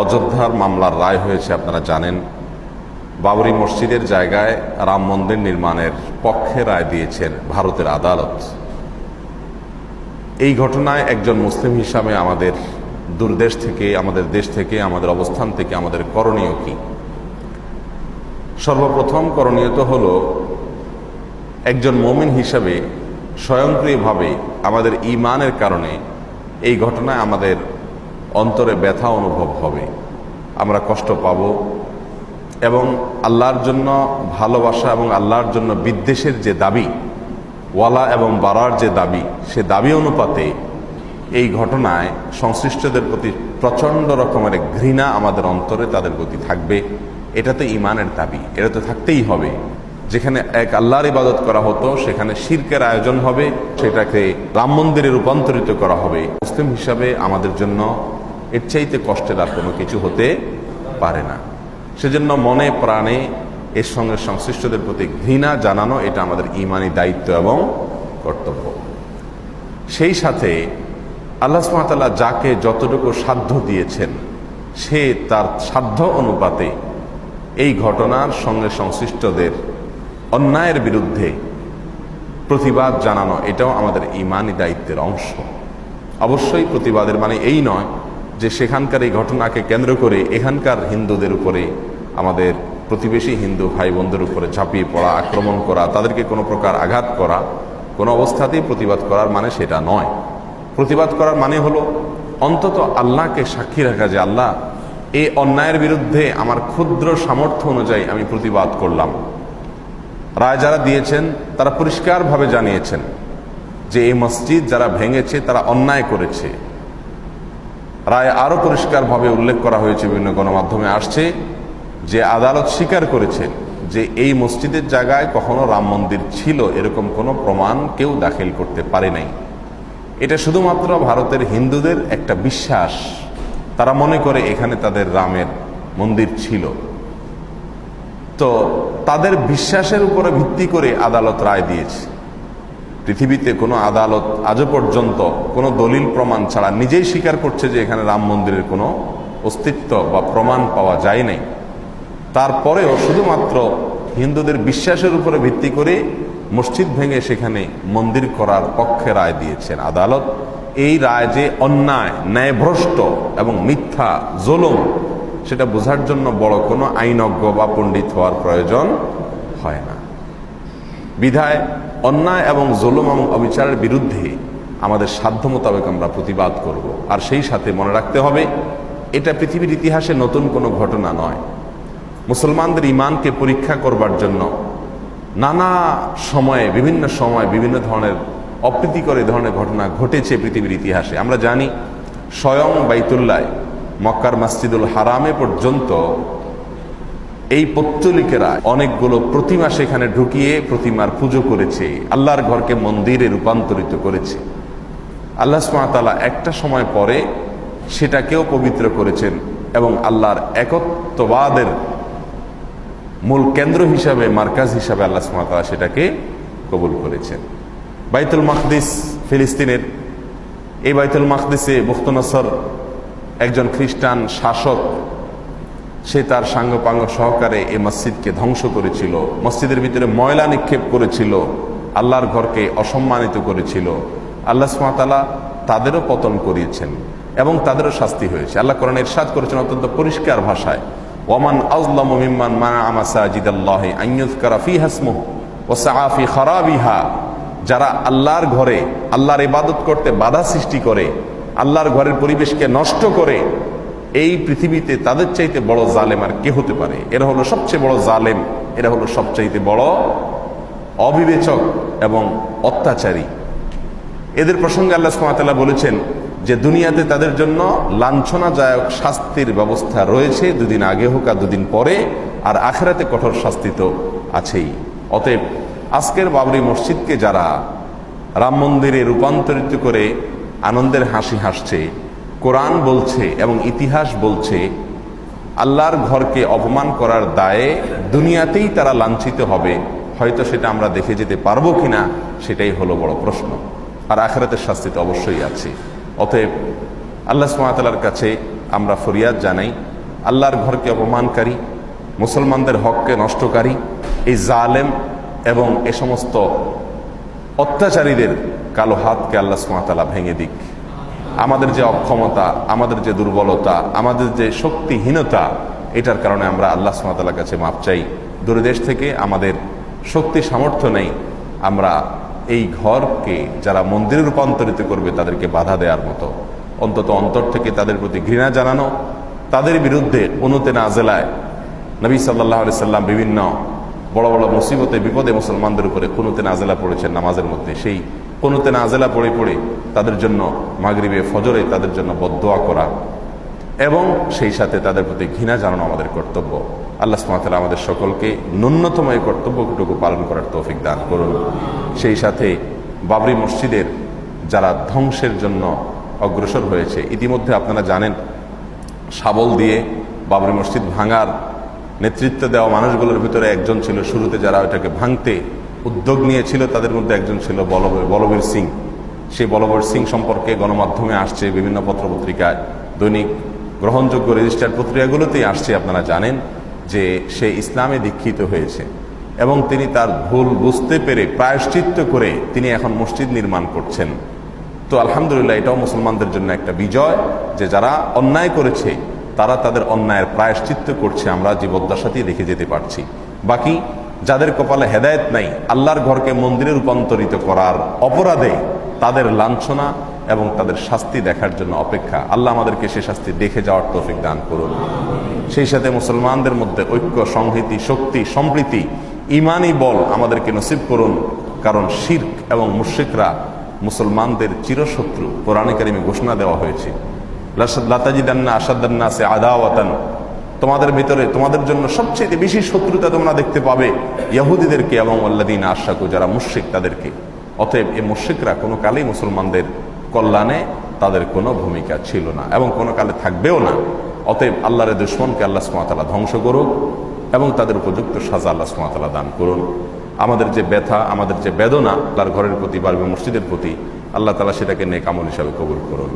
অযোধ্যার মামলার রায় হয়েছে, আপনারা জানেন। বাবরি মসজিদের জায়গায় রাম মন্দির নির্মাণের পক্ষে রায় দিয়েছেন ভারতের আদালত। এই ঘটনায় একজন মুসলিম হিসাবে আমাদের দূরদেশ থেকে, আমাদের দেশ থেকে, আমাদের অবস্থান থেকে আমাদের করণীয় কি? সর্বপ্রথম করণীয় তো হল, একজন মমিন হিসাবে স্বয়ংক্রিয়ভাবে আমাদের ইমানের কারণে এই ঘটনায় আমাদের অন্তরে ব্যথা অনুভব হবে। আমরা কষ্ট পাব। এবং আল্লাহর জন্য ভালোবাসা এবং আল্লাহর জন্য বিদ্বেষের যে দাবি, ওয়ালা এবং বাড়ার যে দাবি, সে দাবি অনুপাতে এই ঘটনায় সংশ্লিষ্টদের প্রতি প্রচণ্ড রকমের ঘৃণা আমাদের অন্তরে তাদের প্রতি থাকবে। এটা তো ইমানের দাবি, এটা তো থাকতেই হবে। যেখানে এক আল্লাহর ইবাদত করা হতো, সেখানে শির্কের আয়োজন হবে, সেটাকে রাম মন্দিরে রূপান্তরিত করা হবে। মুসলিম হিসাবে আমাদের জন্য এর চাইতে কষ্টের আর কোনো কিছু হতে পারে না। সেজন্য মনে প্রাণে এর সঙ্গে সংশ্লিষ্টদের প্রতি ঘৃণা জানানো এটা আমাদের ইমানি দায়িত্ব এবং কর্তব্য। সেই সাথে আল্লাহ সুমাতাল্লাহ যাকে যতটুকু সাধ্য দিয়েছেন, সে তার সাধ্য অনুপাতে এই ঘটনার সঙ্গে সংশ্লিষ্টদের অন্যায়ের বিরুদ্ধে প্রতিবাদ জানানো এটাও আমাদের ইমানি দায়িত্বের অংশ। অবশ্যই প্রতিবাদের মানে এই নয় যে সেখানকার এই ঘটনাকে কেন্দ্র করে এখানকার হিন্দুদের উপরে, আমাদের প্রতিবেশী হিন্দু ভাই বোনদের উপরে ঝাঁপিয়ে পড়া, আক্রমণ করা, তাদেরকে কোনো প্রকার আঘাত করা, কোনো অবস্থাতেই প্রতিবাদ করার মানে সেটা নয়। প্রতিবাদ করার মানে হলো, অন্তত আল্লাহকে সাক্ষী রাখা যে আল্লাহ, এই অন্যায়ের বিরুদ্ধে আমার ক্ষুদ্র সামর্থ্য অনুযায়ী আমি প্রতিবাদ করলাম। রায় যারা দিয়েছেন, তারা পরিষ্কারভাবে জানিয়েছেন যে এই মসজিদ যারা ভেঙেছে, তারা অন্যায় করেছে। রায় আরও পরিষ্কারভাবে উল্লেখ করা হয়েছে, বিভিন্ন গণমাধ্যমে আসছে, যে আদালত স্বীকার করেছে যে এই মসজিদের জায়গায় কখনো রাম মন্দির ছিল, এরকম কোনো প্রমাণ কেউ দাখিল করতে পারে নাই। এটা শুধুমাত্র ভারতের হিন্দুদের একটা বিশ্বাস। তারা মনে করে এখানে তাদের রামের মন্দির ছিল। তো তাদের বিশ্বাসের উপরে ভিত্তি করে আদালত রায় দিয়েছে। পৃথিবীতে কোনো আদালত আজও পর্যন্ত কোনো দলিল প্রমাণ ছাড়া নিজেই স্বীকার করছে যে এখানে রাম মন্দিরের কোনো অস্তিত্ব বা প্রমাণ পাওয়া যায় নাই। তারপরেও শুধুমাত্র হিন্দুদের বিশ্বাসের উপরে ভিত্তি করে মসজিদ ভেঙে সেখানে মন্দির করার পক্ষে রায় দিয়েছেন আদালত। এই রায় যে অন্যায়, ন্যায়ভ্রষ্ট এবং মিথ্যা, জোলম, সেটা বোঝার জন্য বড় কোনো আইনজ্ঞ বা পণ্ডিত হওয়ার প্রয়োজন হয় না। বিধায় অন্যায় এবং জুলুম এবং অবিচারের বিরুদ্ধে আমাদের সাধ্য মোতাবেক আমরা প্রতিবাদ করব। আর সেই সাথে মনে রাখতে হবে, এটা পৃথিবীর ইতিহাসে নতুন কোনো ঘটনা নয়। মুসলমানদের ইমানকে পরীক্ষা করবার জন্য নানা সময়ে, বিভিন্ন সময় বিভিন্ন ধরনের অপ্রীতিকর এ ধরনের ঘটনা ঘটেছে পৃথিবীর ইতিহাসে। আমরা জানি, স্বয়ং বাইতুল্লায় মক্কার মসজিদুল হারামে পর্যন্ত এই পত্তলিকেরা অনেকগুলো প্রতিমা সেখানে ঢুকিয়ে প্রতিমার পুজো করেছে, আল্লাহর ঘরকে মন্দিরে রূপান্তরিত করেছে। আল্লাহ সুমাতালা একটা সময় পরে সেটাকেও পবিত্র করেছেন এবং আল্লাহর একত্ববাদের মূল কেন্দ্র হিসাবে, মার্কাজ হিসাবে আল্লাহ সুমাতালা সেটাকে কবুল করেছেন। বাইতুল মাকদিস ফিলিস্তিনের, এই বাইতুল মাকদিসে মুখতনসর একজন খ্রিস্টান শাসক সে তার সাঙ্গপাঙ্গ সহকারে এই মসজিদকে ধ্বংস করেছিল। মসজিদের ভিতরে ময়লা নিক্ষেপ করেছিল। আল্লাহর ঘরকে অসম্মানিত করেছিল। আল্লাহ সুমাতালা তাদেরও পতন করিয়েছেন এবং তাদেরও শাস্তি হয়েছে। আল্লাহ কোরআন ইরশাদ করেছেন অত্যন্ত পরিষ্কার ভাষায়। ওমান আজলাম মানা আমাসাজিদ আল্লাহ আইয়ুজকারা ফি হাসমুহ ও সাহাফি খারাবিহা। যারা আল্লাহর ঘরে, আল্লাহর ইবাদত করতে বাধা সৃষ্টি করে, আল্লাহর ঘরের পরিবেশকে নষ্ট করে এই পৃথিবীতে তাদের চাইতে বড় জালেম আর কে হতে পারে? এরা হলো সবচেয়ে বড় জালেম, এরা হলো সবচাইতে বড় অবিবেচক এবং অত্যাচারী। এদের প্রসঙ্গে আল্লাহ সুমাতাল্লাহ বলেছেন যে দুনিয়াতে তাদের জন্য লাঞ্ছনাদায়ক শাস্তির ব্যবস্থা রয়েছে, দুদিন আগে হোক আর দুদিন পরে, আর আখেরাতে কঠোর শাস্তি তো আছেই। অতএব আজকের বাবরি মসজিদকে যারা রাম মন্দিরে রূপান্তরিত করে আনন্দের হাসি হাসছে কোরআন বলছে এবং ইতিহাস বলছে, আল্লাহর ঘরকে অপমান করার দায়ে দুনিয়াতেই তারা লাঞ্ছিত হবে। হয়তো সেটা আমরা দেখে যেতে পারব কিনা, সেটাই হলো বড় প্রশ্ন। আর আখেরাতের শাস্তি তো অবশ্যই আছে। অতএব আল্লাহ সুমাতালার কাছে আমরা ফরিয়াদ জানাই, আল্লাহর ঘরকে অপমানকারী, মুসলমানদের হককে নষ্টকারী, এই জালেম এবং এ সমস্ত অত্যাচারীদের কালো হাতকে আল্লাহ সুমাতালা ভেঙে দিক। আমাদের যে অক্ষমতা, আমাদের যে দুর্বলতা, আমাদের যে শক্তিহীনতা, এটার কারণে আমরা আল্লাহ সুমাতালার কাছে মাপ চাই। দূরদেশ থেকে আমাদের শক্তি সামর্থ্য নেই। আমরা এই ঘরকে যারা মন্দিরে রূপান্তরিত করবে তাদেরকে বাধা দেওয়ার মতো। অন্তত অন্তর থেকে তাদের প্রতি ঘৃণা জানানো, তাদের বিরুদ্ধে অনুতে না জেলায় নবী সাল্লাহ আলি সাল্লাম বিভিন্ন বড় বড় মুসিবতে, বিপদে মুসলমানদের উপরে কোনোতে নাজেলা পড়েছেন নামাজের মধ্যে। সেই কোনোতে নাজেলা পড়ে পড়ে তাদের জন্য মাগরিবে ফজরে তাদের জন্য বদোয়া করা এবং সেই সাথে তাদের প্রতি ঘৃণা জানানো আমাদের কর্তব্য। আল্লাহ সুমাতালা আমাদের সকলকে ন্যূনতম এই কর্তব্যটুকু পালন করার তৌফিক দান করুন। সেই সাথে বাবরি মসজিদের যারা ধ্বংসের জন্য অগ্রসর হয়েছে, ইতিমধ্যে আপনারা জানেন, শাবল দিয়ে বাবরি মসজিদ ভাঙার নেতৃত্ব দেওয়া মানুষগুলোর ভিতরে একজন ছিল। শুরুতে যারা ওটাকে ভাঙতে উদ্যোগ নিয়েছিল, তাদের মধ্যে একজন ছিল বলবীর বলবীর সিং। সেই বলবীর সিং সম্পর্কে গণমাধ্যমে আসছে বিভিন্ন পত্রপত্রিকায়। দৈনিক গ্রহণযোগ্য রেজিস্টার পত্রিকাগুলোতেই আসছে, আপনারা জানেন যে সে ইসলামে দীক্ষিত হয়েছে। এবং তিনি তার ভুল বুঝতে পেরে প্রায়শ্চিত্ত করে তিনি এখন মসজিদ নির্মাণ করছেন। তো আলহামদুলিল্লাহ, এটাও মুসলমানদের জন্য একটা বিজয় যে যারা অন্যায় করেছে, তারা তাদের অন্যায়ের প্রায়শ্চিত্ত করছে, আমরা জীবদ্দশাতেই দেখে যেতে পারছি। বাকি যাদের কপালে হেদায়েত নাই, আল্লাহর ঘরকে মন্দিরে রূপান্তরিত করার অপরাধে তাদের লাঞ্ছনা এবং তাদের শাস্তি দেখার জন্য অপেক্ষা। আল্লাহ আমাদেরকে সে শাস্তি দেখে যাওয়ার তৌফিক দান করুন। সেই সাথে মুসলমানদের মধ্যে ঐক্য, সংহতি, শক্তি, সম্প্রীতি ইমানি বল আমাদেরকে নসিব করুন। কারণ শির্ক এবং মুশ্রিকরা মুসলমানদের চিরশত্রু। কোরআনে কারিমে ঘোষণা দেওয়া হয়েছে লাতাজিদান্না আসাদান্না আদাওয়াতান তোমাদের ভিতরে, তোমাদের জন্য সবচেয়ে বেশি শত্রুতা তোমরা দেখতে পাবে ইহুদিদেরকে এবং আল্লাদিন আশাকু যারা মুশ্রিক তাদেরকে। অতএব এই মুশ্রিকরা কোনো কালেই মুসলমানদের কল্যাণে তাদের কোনো ভূমিকা ছিল না এবং কোনো কালে থাকবেও না। অতএব আল্লাহরের দুশ্মনকে আল্লাহ সুমাতালা ধ্বংস করুক এবং তাদের উপযুক্ত সাজা আল্লাহ সুমাতালা দান করুন। আমাদের যে ব্যথা, আমাদের যে বেদনা, তার ঘরের প্রতি বা মসজিদের প্রতি আল্লাহ তালা সেটাকে নেকামল হিসাবে কবুল করুন।